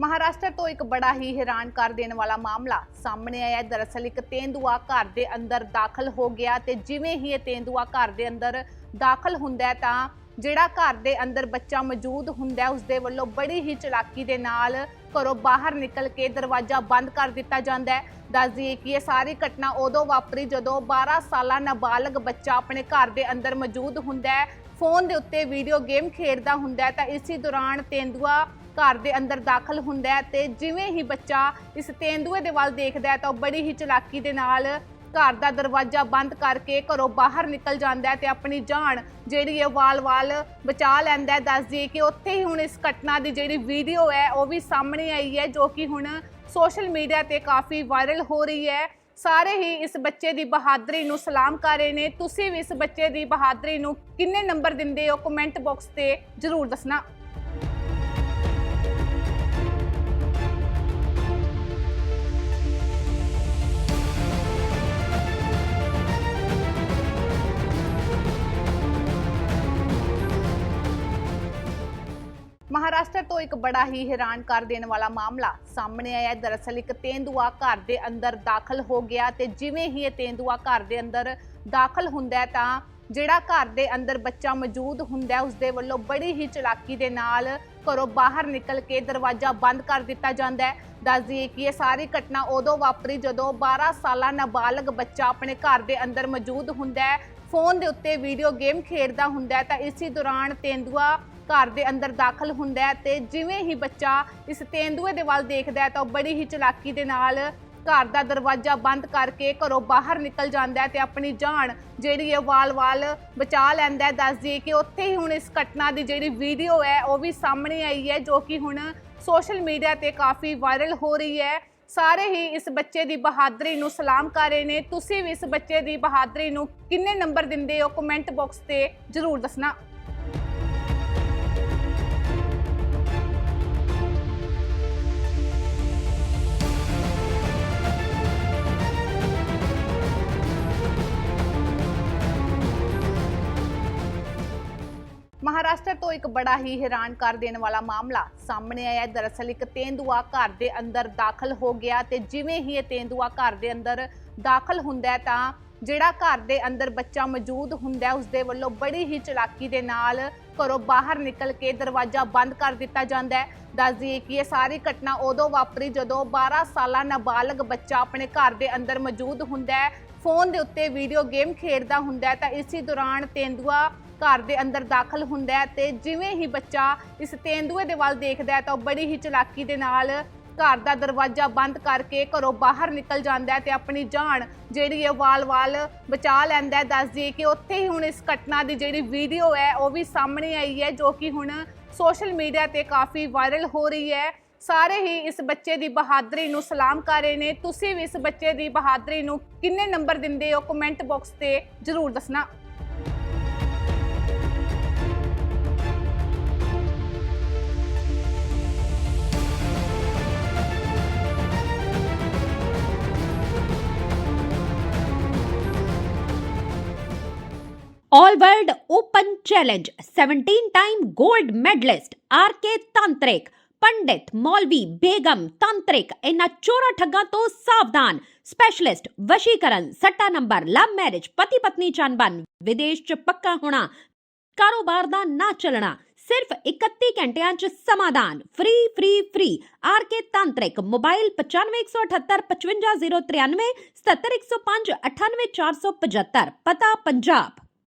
ਮਹਾਰਾਸ਼ਟਰ ਤੋਂ ਇੱਕ ਬੜਾ ਹੀ ਹੈਰਾਨ ਕਰ ਦੇਣ ਵਾਲਾ ਮਾਮਲਾ ਸਾਹਮਣੇ ਆਇਆ ਦਰਅਸਲ ਇੱਕ ਤੇਂਦੂਆ ਘਰ ਦੇ ਅੰਦਰ ਦਾਖਲ ਹੋ ਗਿਆ ਤੇ ਜਿਵੇਂ ਹੀ ਇਹ ਤੇਂਦੂਆ ਘਰ ਦੇ ਅੰਦਰ ਦਾਖਲ ਹੁੰਦਾ ਤਾਂ ਜਿਹੜਾ ਘਰ ਦੇ ਅੰਦਰ ਬੱਚਾ ਮੌਜੂਦ ਹੁੰਦਾ ਹੈ, ਉਸ ਦੇ ਵੱਲੋਂ ਬੜੀ ਹੀ ਚਲਾਕੀ ਦੇ ਨਾਲ ਘਰੋਂ ਬਾਹਰ ਨਿਕਲ ਕੇ ਦਰਵਾਜ਼ਾ ਬੰਦ ਕਰ ਦਿੱਤਾ ਜਾਂਦਾ ਹੈ। ਦੱਸ ਦਈਏ ਕਿ ਇਹ ਸਾਰੀ ਘਟਨਾ ਉਦੋਂ ਵਾਪਰੀ ਜਦੋਂ 12 ਸਾਲਾ ਨਾਬਾਲਗ ਬੱਚਾ ਆਪਣੇ ਘਰ ਦੇ ਅੰਦਰ ਮੌਜੂਦ ਹੁੰਦਾ ਹੈ। ਫੋਨ ਦੇ ਉੱਤੇ ਵੀਡੀਓ ਗੇਮ ਖੇਡਦਾ ਹੁੰਦਾ ਤਾਂ ਇਸੇ ਦੌਰਾਨ ਤੇਂਦੂਆ ਘਰ ਦੇ ਅੰਦਰ ਦਾਖਲ ਹੁੰਦਾ ਹੈ ਤੇ ਜਿਵੇਂ ਹੀ ਬੱਚਾ ਇਸ ਤੇਂਦੂਏ ਦੇ ਵੱਲ ਦੇਖਦਾ ਹੈ ਤਾਂ ਉਹ ਬੜੀ ਹੀ ਚਲਾਕੀ ਦੇ ਨਾਲ ਘਰ ਦਾ ਦਰਵਾਜ਼ਾ ਬੰਦ ਕਰਕੇ ਘਰੋਂ ਬਾਹਰ ਨਿਕਲ ਜਾਂਦਾ ਹੈ ਤੇ ਆਪਣੀ ਜਾਨ ਜਿਹੜੀ ਹੈ ਵਾਲ-ਵਾਲ ਬਚਾ ਲੈਂਦਾ ਹੈ। ਦੱਸ ਦਈਏ ਕਿ ਉੱਥੇ ਹੀ ਹੁਣ ਇਸ ਘਟਨਾ ਦੀ ਜਿਹੜੀ ਵੀਡੀਓ ਹੈ, ਉਹ ਵੀ ਸਾਹਮਣੇ ਆਈ ਹੈ, ਜੋ ਕਿ ਹੁਣ ਸੋਸ਼ਲ ਮੀਡੀਆ ਤੇ ਕਾਫੀ ਵਾਇਰਲ ਹੋ ਰਹੀ ਹੈ। ਸਾਰੇ ਹੀ ਇਸ ਬੱਚੇ ਦੀ ਬਹਾਦਰੀ ਨੂੰ ਸਲਾਮ ਕਰ ਰਹੇ ਨੇ। ਤੁਸੀਂ ਵੀ ਇਸ ਬੱਚੇ ਦੀ ਬਹਾਦਰੀ ਨੂੰ ਕਿੰਨੇ ਨੰਬਰ ਦਿੰਦੇ ਹੋ? ਕਮੈਂਟ ਬਾਕਸ ਤੇ ਜਰੂਰ ਦੱਸਣਾ। ਮਹਾਰਾਸ਼ਟਰ ਤੋਂ ਇੱਕ ਬੜਾ ਹੀ ਹੈਰਾਨ ਕਰ ਦੇਣ ਵਾਲਾ ਮਾਮਲਾ ਸਾਹਮਣੇ ਆਇਆ ਹੈ। ਦਰਅਸਲ ਇੱਕ ਤੇਂਦੂਆ ਘਰ ਦੇ ਅੰਦਰ ਦਾਖਲ ਹੋ ਗਿਆ ਤੇ ਜਿਵੇਂ ਹੀ ਇਹ ਤੇਂਦੂਆ ਘਰ ਦੇ ਅੰਦਰ ਦਾਖਲ ਹੁੰਦਾ ਤਾਂ ਜਿਹੜਾ ਘਰ ਦੇ ਅੰਦਰ ਬੱਚਾ ਮੌਜੂਦ ਹੁੰਦਾ ਉਸ ਦੇ ਵੱਲੋਂ ਬੜੀ ਹੀ ਚਲਾਕੀ ਦੇ ਨਾਲ ਘਰੋਂ ਬਾਹਰ ਨਿਕਲ ਕੇ ਦਰਵਾਜ਼ਾ ਬੰਦ ਕਰ ਦਿੱਤਾ ਜਾਂਦਾ ਹੈ ਦੱਸ ਦਈਏ ਕਿ ਇਹ ਸਾਰੀ ਘਟਨਾ ਉਦੋਂ ਵਾਪਰੀ ਜਦੋਂ 12 ਸਾਲਾ ਨਾਬਾਲਗ ਬੱਚਾ ਆਪਣੇ ਘਰ ਦੇ ਅੰਦਰ ਮੌਜੂਦ ਹੁੰਦਾ ਹੈ ਫੋਨ ਦੇ ਉੱਤੇ ਵੀਡੀਓ ਗੇਮ ਖੇਡਦਾ ਹੁੰਦਾ ਤਾਂ ਇਸੇ ਦੌਰਾਨ ਤੇਂਦੂਆ ਘਰ ਦੇ ਅੰਦਰ ਦਾਖਲ ਹੁੰਦਾ ਹੈ ਤੇ ਜਿਵੇਂ ਹੀ ਬੱਚਾ ਇਸ ਤੇਂਦੂਏ ਦੇ ਵੱਲ ਦੇਖਦਾ ਹੈ ਤਾਂ ਉਹ ਬੜੀ ਹੀ ਚਲਾਕੀ ਦੇ ਨਾਲ ਘਰ ਦਾ ਦਰਵਾਜ਼ਾ ਬੰਦ ਕਰਕੇ ਘਰੋਂ ਬਾਹਰ ਨਿਕਲ ਜਾਂਦਾ ਹੈ ਤੇ ਆਪਣੀ ਜਾਨ ਜਿਹੜੀ ਹੈ ਵਾਲ-ਵਾਲ ਬਚਾ ਲੈਂਦਾ ਹੈ। ਦੱਸ ਦਈਏ ਕਿ ਉੱਥੇ ਹੀ ਹੁਣ ਇਸ ਘਟਨਾ ਦੀ ਜਿਹੜੀ ਵੀਡੀਓ ਹੈ ਉਹ ਵੀ ਸਾਹਮਣੇ ਆਈ ਹੈ, ਜੋ ਕਿ ਹੁਣ ਸੋਸ਼ਲ ਮੀਡੀਆ ਤੇ ਕਾਫੀ ਵਾਇਰਲ ਹੋ ਰਹੀ ਹੈ। ਸਾਰੇ ਹੀ ਇਸ ਬੱਚੇ ਦੀ ਬਹਾਦਰੀ ਨੂੰ ਸਲਾਮ ਕਰ ਰਹੇ ਨੇ। ਤੁਸੀਂ ਵੀ ਇਸ ਬੱਚੇ ਦੀ ਬਹਾਦਰੀ ਨੂੰ ਕਿੰਨੇ ਨੰਬਰ ਦਿੰਦੇ ਹੋ? ਕਮੈਂਟ ਬਾਕਸ ਤੇ ਜਰੂਰ ਦੱਸਣਾ। ਮਹਾਰਾਸ਼ਟਰ ਤੋਂ ਇੱਕ ਬੜਾ ਹੀ ਹੈਰਾਨ ਕਰ ਦੇਣ ਵਾਲਾ ਮਾਮਲਾ ਸਾਹਮਣੇ ਆਇਆ ਹੈ। ਦਰਅਸਲ ਇੱਕ ਤੇਂਦੂਆ ਘਰ ਦੇ ਅੰਦਰ ਦਾਖਲ ਹੋ ਗਿਆ ਤੇ ਜਿਵੇਂ ਹੀ ਇਹ ਤੇਂਦੂਆ ਘਰ ਦੇ ਅੰਦਰ ਦਾਖਲ ਹੁੰਦਾ ਹੈ ਤਾਂ ਜਿਹੜਾ ਘਰ ਦੇ ਅੰਦਰ ਬੱਚਾ ਮੌਜੂਦ ਹੁੰਦਾ ਹੈ, ਉਸ ਦੇ ਵੱਲੋਂ ਬੜੀ ਹੀ ਚਲਾਕੀ ਦੇ ਨਾਲ ਘਰੋਂ ਬਾਹਰ ਨਿਕਲ ਕੇ ਦਰਵਾਜ਼ਾ ਬੰਦ ਕਰ ਦਿੱਤਾ ਜਾਂਦਾ ਹੈ ਦੱਸ ਦਈਏ ਕਿ ਇਹ ਸਾਰੀ ਘਟਨਾ ਉਦੋਂ ਵਾਪਰੀ ਜਦੋਂ 12 ਸਾਲਾ ਨਾਬਾਲਗ ਬੱਚਾ ਆਪਣੇ ਘਰ ਦੇ ਅੰਦਰ ਮੌਜੂਦ ਹੁੰਦਾ ਹੈ ਫੋਨ ਦੇ ਉੱਤੇ ਵੀਡੀਓ ਗੇਮ ਖੇਡਦਾ ਹੁੰਦਾ ਹੈ ਤਾਂ ਇਸੇ ਦੌਰਾਨ ਤੇਂਦੂਆ ਘਰ ਦੇ ਅੰਦਰ ਦਾਖਲ ਹੁੰਦਾ ਹੈ ਤੇ ਜਿਵੇਂ ਹੀ ਬੱਚਾ ਇਸ ਤੇਂਦੂਏ ਦੇ ਵੱਲ ਦੇਖਦਾ ਹੈ ਤਾਂ ਉਹ ਬੜੀ ਹੀ ਚਲਾਕੀ ਦੇ ਨਾਲ ਘਰ ਦਾ ਦਰਵਾਜ਼ਾ ਬੰਦ ਕਰਕੇ ਘਰੋਂ ਬਾਹਰ ਨਿਕਲ ਜਾਂਦਾ ਹੈ ਤੇ ਆਪਣੀ ਜਾਨ ਜਿਹੜੀ ਹੈ ਵਾਲ-ਵਾਲ ਬਚਾ ਲੈਂਦਾ ਹੈ। ਦੱਸ ਦਈਏ ਕਿ ਉੱਥੇ ਹੀ ਹੁਣ ਇਸ ਘਟਨਾ ਦੀ ਜਿਹੜੀ ਵੀਡੀਓ ਹੈ, ਉਹ ਵੀ ਸਾਹਮਣੇ ਆਈ ਹੈ, ਜੋ ਕਿ ਹੁਣ ਸੋਸ਼ਲ ਮੀਡੀਆ ਤੇ ਕਾਫੀ ਵਾਇਰਲ ਹੋ ਰਹੀ ਹੈ। ਸਾਰੇ ਹੀ ਇਸ ਬੱਚੇ ਦੀ ਬਹਾਦਰੀ ਨੂੰ ਸਲਾਮ ਕਰ ਰਹੇ ਨੇ। ਤੁਸੀਂ ਵੀ ਇਸ ਬੱਚੇ ਦੀ ਬਹਾਦਰੀ ਨੂੰ ਕਿੰਨੇ ਨੰਬਰ ਦਿੰਦੇ ਹੋ? ਕਮੈਂਟ ਬਾਕਸ ਤੇ ਜਰੂਰ ਦੱਸਣਾ। All World Open Challenge 17 time gold medalist RK Tantrik ਪੰਡਿਤ ਮੌਲਵੀ ਬੇਗਮ ਤੰਤਰਿਕ ਇਹਨਾਂ ਚੋਰਾ ਠੱਗਾਂ ਤੋਂ ਸਾਵਧਾਨ ਸਪੈਸ਼ਲਿਸਟ ਵਸ਼ੀਕਰਨ ਸੱਟਾ ਨੰਬਰ ਲਵ ਮੈਰਿਜ ਪਤੀ ਪਤਨੀ ਚੰਬਨ ਵਿਦੇਸ਼ ਚ ਪੱਕਾ ਹੋਣਾ ਕਾਰੋਬਾਰ ਦਾ ਨਾ ਚੱਲਣਾ ਸਿਰਫ 31 ਘੰਟਿਆਂ ਚ ਸਮਾਧਾਨ free free free RK ਤਾਂਤਰਿਕ mobile 9518555093 77105 98475 ਪਤਾ ਪੰਜਾਬ